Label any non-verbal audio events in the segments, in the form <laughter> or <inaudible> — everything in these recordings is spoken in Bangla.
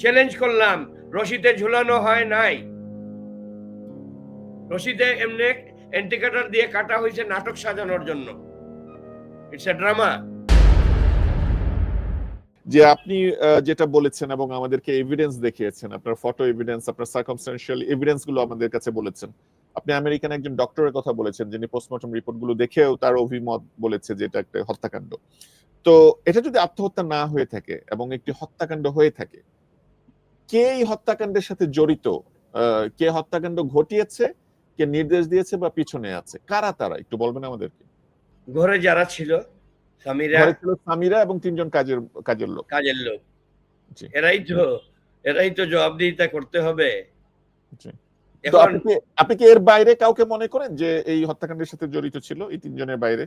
চ্যালেঞ্জ করলাম। রশিতে ঝুলানো হয় নাই। রশিদে এমনি এন্টিকাটার দিয়ে কাটা হয়েছে নাটক সাজানোর জন্য। ইটস এ ড্রামা যে আপনি যেটা বলেছেন এবং আমাদেরকে এভিডেন্স দেখিয়েছেন, আপনার ফটো এভিডেন্স আপনার সার্কামস্টান্সিয়াল এভিডেন্সগুলো আমাদের কাছে বলেছেন। আপনি আমেরিকান একজন ডক্টরের কথা বলেছেন, যিনি পোস্টমর্টম রিপোর্টগুলো দেখেও তার অভিমত বলেছে যে এটা একটা হত্যাকাণ্ড। তো এটা যদি আত্মহত্যা না হয়ে থাকে এবং একটি হত্যাকাণ্ড হয়ে থাকে কে এই হত্যাকাণ্ডের সাথে জড়িত? কে হত্যাকাণ্ড ঘটিয়েছে? কে নির্দেশ দিয়েছে বা পিছনে আছে? কারা তারা? একটু বলবেন আমাদেরকে। ঘরে যারা ছিল স্বামীরা ঘরে ছিল সামিরা এবং তিনজন কাজের কাজের লোক। কাজের লোক। এরাই তো এরাই তো জবাবদিহিতা করতে হবে। আপনি কি এর বাইরে কাউকে মনে করেন যে এই হত্যাকাণ্ডের সাথে জড়িত ছিল এই তিনজনের বাইরে?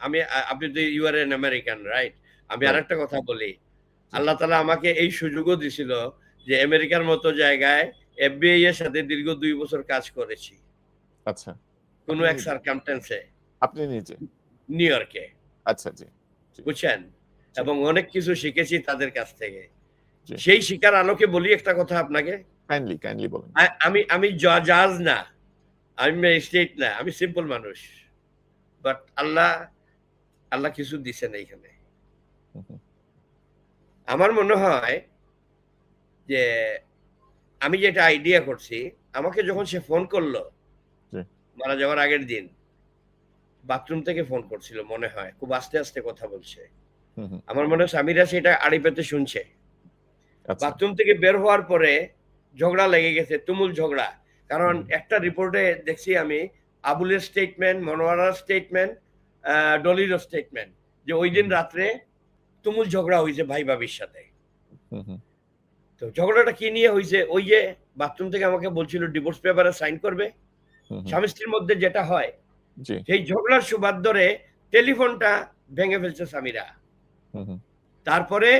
আমি আপনি তো you are an American right আমি আরেকটা কথা বলি। আল্লাহ তালা আমাকে এই সুযোগও দিছিল যে আমেরিকার মতো জায়গায় এফবিআই এর সাথে দীর্ঘ দুই বছর কাজ করেছি। আচ্ছা। কোনো এক? সার্কামটেন্সে আপনি নিজে? নিউ ইয়র্কে। আচ্ছা জি। বুঝছেন? এবং অনেক কিছু শিখেছি তাদের কাছ থেকে। সেই শিকার আলোকে বলি একটা কথা আপনাকে। কাইন্ডলি কাইন্ডলি বলুন। আমি আমি জাজ না। আমি স্টেট না। আমি সিম্পল মানুষ। বাট আল্লাহ আল্লাহ কিছু দিছেন এইখানে। আমার মনে হয় যে আমি যেটা আইডিয়া করছি আমাকে যখন সে ফোন করল মারা যাওয়ার আগের দিন বাথরুম থেকে ফোন করছিল মনে হয় খুব আস্তে আস্তে কথা বলছে। আমার মনে হয় স্বামীরা সেটা আড়ি পেতে শুনছে। আচ্ছা। বাথরুম থেকে বের হওয়ার পরে ঝগড়া লেগে গেছে তুমুল ঝগড়া। কারণ একটা রিপোর্টে দেখছি আমি আবুলের স্টেটমেন্ট মনোয়ারার স্টেটমেন্ট ডলিরও স্টেটমেন্ট যে ওই দিন রাত্রে তুমুল ঝগড়া হয়েছে ভাই ভাবির সাথে তো ঝগড়াটা কি নিয়ে হয়েছে ওই যে বাথরুম থেকে আমাকে বলছিল ডিভোর্স পেপারে সাইন করবে। স্বামী স্ত্রীর মধ্যে যেটা হয় সেই ঝগড়ার সুবাদ ধরে টেলিফোনটা ভেঙে ফেলছে স্বামীরা। তারপরে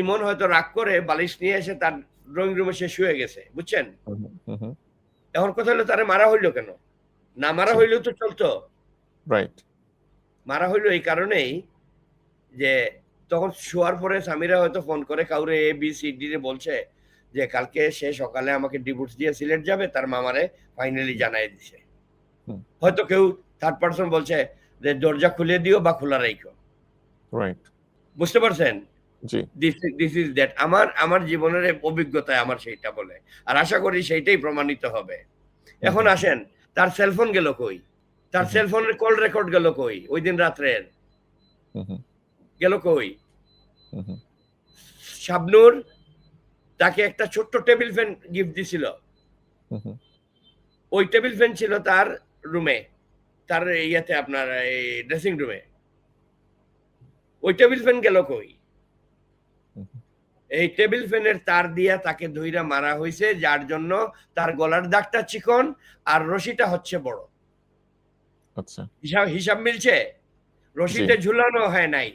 ইমন হয়তো রাগ করে বালিশ নিয়ে এসে তার ড্রয়িং রুমে সে শুয়ে গেছে বুঝছেন? এখন কথা হলো তারে মারা হইল কেন? না মারা হইলেও তো চলতো। রাইট মারা হইল এই কারণেই যে তখন শোয়ার পরে স্বামীরা হয়তো ফোন করে কাউরে এ বি সি ডি বলছে যে কালকে সে সকালে আমাকে ডিভোর্স দিয়ে সিলেট যাবে তার মামারে ফাইনালি জানাই দিছে। হয়তো কেউ থার্ড পার্সন বলছে যে দরজা খুলে দিও বা খোলা রাখো। বুঝতে পারছেন? দিস ইজ দ্যাট আমার আমার জীবনের অভিজ্ঞতায় আমার সেইটা বলে। আর আশা করি সেইটাই প্রমাণিত হবে। এখন আসেন তার সেলফোন গেল কই? তার। সেলফোনের কল রেকর্ড গেল কই? ওই দিন রাত্রের। গেল কই? শাবনুর তাকে একটা ছোট্ট টেবিল ফ্যান গিফট দিছিল। ওই টেবিল ফ্যান ছিল তার রুমে তার ইয়েতে আপনার এই ড্রেসিং রুমে ওই টেবিল ফ্যান গেল কই? এই টেবিল ফ্যানের তার দিয়া তাকে ধইরা মারা হয়েছে যার জন্য তার গলার দাগটা চিকন আর রশিটা হচ্ছে বড়। আচ্ছা। হিসাব হিসাব মিলছে? রশিতে ঝুলানো হয় নাই।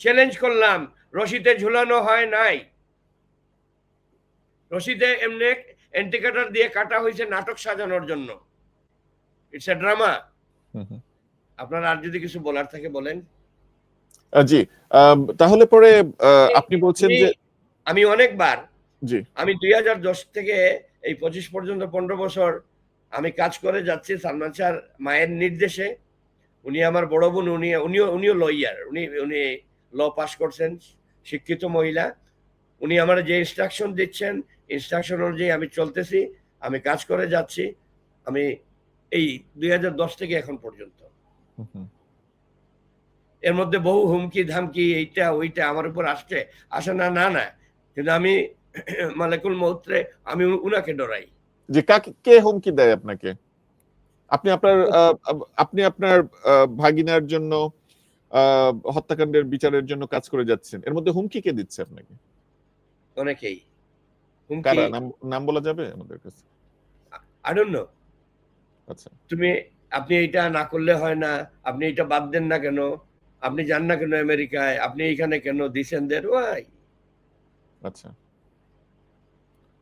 চ্যালেঞ্জ করলাম। রশিতে ঝুলানো হয় নাই। রশিতে এমনি এন্টিকাটার দিয়ে কাটা হয়েছে নাটক সাজানোর জন্য। It's a drama. আপনার আর যদি কিছু বলার থাকে বলেন। জি। তাহলে পরে আপনি বলছেন যে আমি অনেকবার জি। আমি দুই হাজার দশ থেকে এই পঁচিশ পর্যন্ত পনেরো বছর আমি কাজ করে যাচ্ছি সালমান শাহর মায়ের নির্দেশে। উনি আমার বড় বোন উনি উনিও উনিও লয়ার উনি উনি ল পাস করছেন শিক্ষিত মহিলা। উনি আমার যে ইনস্ট্রাকশন দিচ্ছেন ইনস্ট্রাকশন অনুযায়ী আমি চলতেছি আমি কাজ করে যাচ্ছি আমি এই দুই হাজার দশ থেকে এখন পর্যন্ত। এর মধ্যে বহু হুমকি ধামকি এইটা ওইটা আমার উপর আসছে আসে না না না। কিন্তু আমি <clears throat> মালেকুল মৌত্রে আমি উনাকে ডরাই। যে কাকে কে হুমকি দেয় আপনাকে? আপনি আপনার আপনি আপনার ভাগিনার জন্য হত্যাকাণ্ডের বিচারের জন্য কাজ করে যাচ্ছেন। এর মধ্যে হুমকি কে দিচ্ছে আপনাকে? অনেকেই। কারা? নাম নাম বলা যাবে আমাদের কাছে? আই ডোন্ট নো আচ্ছা। তুমি আপনি এটা না করলে হয় না আপনি এটা বাদ দেন না কেন? আপনি যান না কেন আমেরিকায়? আপনি এইখানে কেন দিছেন দের ওয়াই আচ্ছা।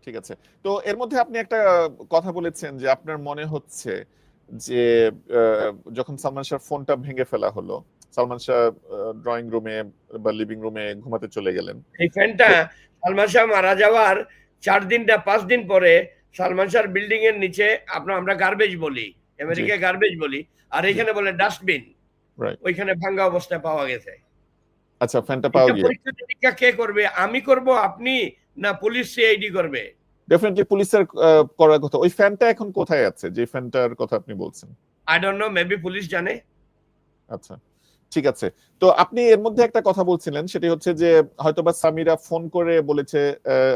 ঠিক আছে। তো এর মধ্যে আপনি একটা কথা বলেছেন যে আপনার মনে হচ্ছে যে যখন সালমান শাহর ফোনটা ভেঙে ফেলা হলো সালমান শাহ ড্রয়িং রুমে বা লিভিং রুমে ঘুমাতে চলে গেলেন। এই ফ্যানটা সালমান শাহ মারা যাওয়ার চার দিন না পাঁচ দিন পরে সালমান শাহ বিল্ডিং এর নিচে আপনার আমরা গার্বেজ বলি আমেরিকায় গার্বেজ বলি আর এখানে বলে ডাস্টবিন. ওইখানে ভাঙ্গা অবস্থায় পাওয়া গেছে। আচ্ছা ফ্যানটা পাওয়া গিয়ে? পরীক্ষা নিরীক্ষা কে করবে? আমি করব আপনি না পুলিশ সিআইডি করবে? ডেফিনেটলি পুলিশের করার কথা। ওই ফ্যানটা এখন কোথায় আছে? যে ফ্যানটার কথা আপনি বলছেন। I don't know maybe police জানে। আচ্ছা। ঠিক আছে। তো আপনি এর মধ্যে একটা কথা বলছিলেন সেটি হচ্ছে যে হয়তোবা সামিরা ফোন করে বলেছে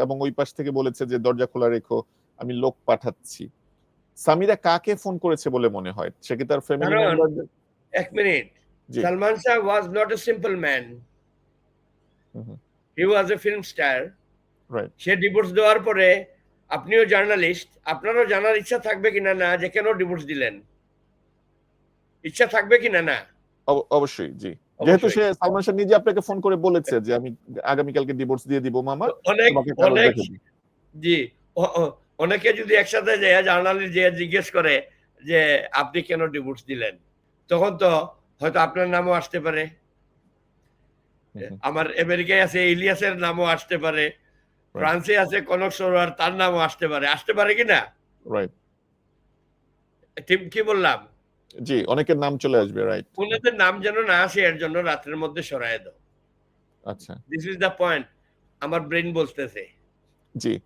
এবং ওই পাশ থেকে বলেছে যে দরজা খোলা রেখো আমি লোক পাঠাচ্ছি। সামিরা কাকে ফোন করেছে বলে মনে হয়? সে কি তার ফ্যামিলি এক minute. Salman Shah was not a simple man. He was a film star right say divorce দেওয়ার পরে আপনিও জার্নালিস্ট আপনারও জানার ইচ্ছা থাকবে কিনা না যে কেন ডিভোর্স দিলেন? ইচ্ছা থাকবে কিনা না? অবশ্যই জি। যেহেতু সে সালমান শাহ নিজে আপনাকে ফোন করে বলেছে যে আমি আগামীকালকে ডিভোর্স দিয়ে দিব মামা অনেক অনেক জি অনেকে যদি একসাথে যায় জার্নালিস্ট যে জিজ্ঞেস করে যে আপনি কেন ডিভোর্স দিলেন তখন তো হয়তো আপনার নামও আসতে পারে। আমার আমেরিকায় আছে ইলিয়াসের নামও আসতে পারে ফ্রান্সে আছে কনক সরোয়ার তার নামও আসতে পারে। আসতে পারে কি না? রাইট কি বললাম? জি অনেকের নাম চলে আসবে রাইট ওনাদের নাম যেন না আসে এর জন্য রাত্রের মধ্যে সরায় দাও। আচ্ছা। দিস ইজ দ্য পয়েন্ট আমার ব্রেন বলতেছে। জি।